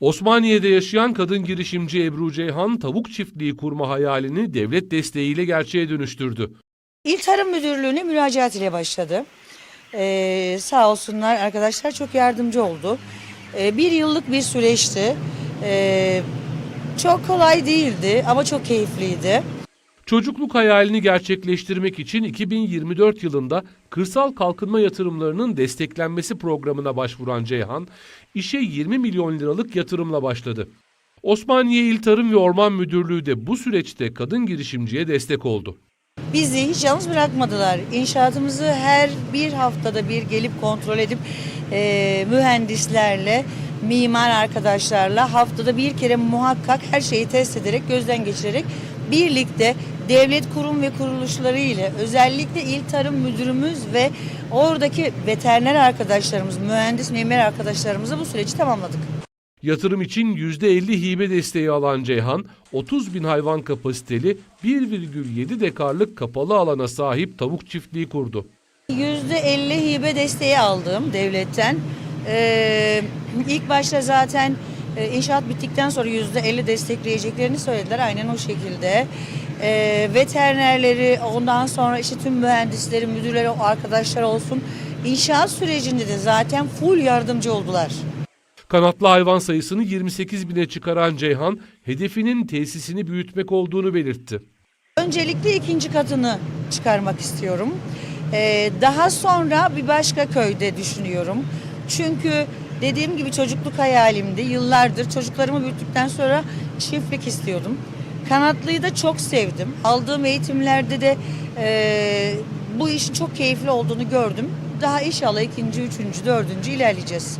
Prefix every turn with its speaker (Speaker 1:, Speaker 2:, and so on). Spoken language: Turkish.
Speaker 1: Osmaniye'de yaşayan kadın girişimci Ebru Ceyhan tavuk çiftliği kurma hayalini devlet desteğiyle gerçeğe dönüştürdü.
Speaker 2: İl Tarım Müdürlüğü'ne müracaat ile başladı. Ee, sağ olsunlar arkadaşlar çok yardımcı oldu. Ee, bir yıllık bir süreçti. Ee, çok kolay değildi ama çok keyifliydi.
Speaker 1: Çocukluk hayalini gerçekleştirmek için 2024 yılında kırsal kalkınma yatırımlarının desteklenmesi programına başvuran Ceyhan, işe 20 milyon liralık yatırımla başladı. Osmaniye İl Tarım ve Orman Müdürlüğü de bu süreçte kadın girişimciye destek oldu.
Speaker 2: Bizi hiç yalnız bırakmadılar. İnşaatımızı her bir haftada bir gelip kontrol edip e, mühendislerle, mimar arkadaşlarla haftada bir kere muhakkak her şeyi test ederek, gözden geçirerek birlikte devlet kurum ve kuruluşları ile özellikle il tarım müdürümüz ve oradaki veteriner arkadaşlarımız, mühendis, mimar arkadaşlarımızla bu süreci tamamladık.
Speaker 1: Yatırım için %50 hibe desteği alan Ceyhan, 30 bin hayvan kapasiteli 1,7 dekarlık kapalı alana sahip tavuk çiftliği kurdu.
Speaker 2: %50 hibe desteği aldım devletten. Ee, ilk başta zaten e, inşaat bittikten sonra %50 destekleyeceklerini söylediler. Aynen o şekilde. Ee, veterinerleri ondan sonra işte tüm mühendisleri, müdürleri, arkadaşlar olsun. İnşaat sürecinde de zaten full yardımcı oldular.
Speaker 1: Kanatlı hayvan sayısını 28 bine çıkaran Ceyhan, hedefinin tesisini büyütmek olduğunu belirtti.
Speaker 2: Öncelikle ikinci katını çıkarmak istiyorum. Ee, daha sonra bir başka köyde düşünüyorum. Çünkü dediğim gibi çocukluk hayalimdi. Yıllardır çocuklarımı büyüttükten sonra çiftlik istiyordum. Kanatlıyı da çok sevdim. Aldığım eğitimlerde de e, bu işin çok keyifli olduğunu gördüm. Daha inşallah ikinci, üçüncü, dördüncü ilerleyeceğiz.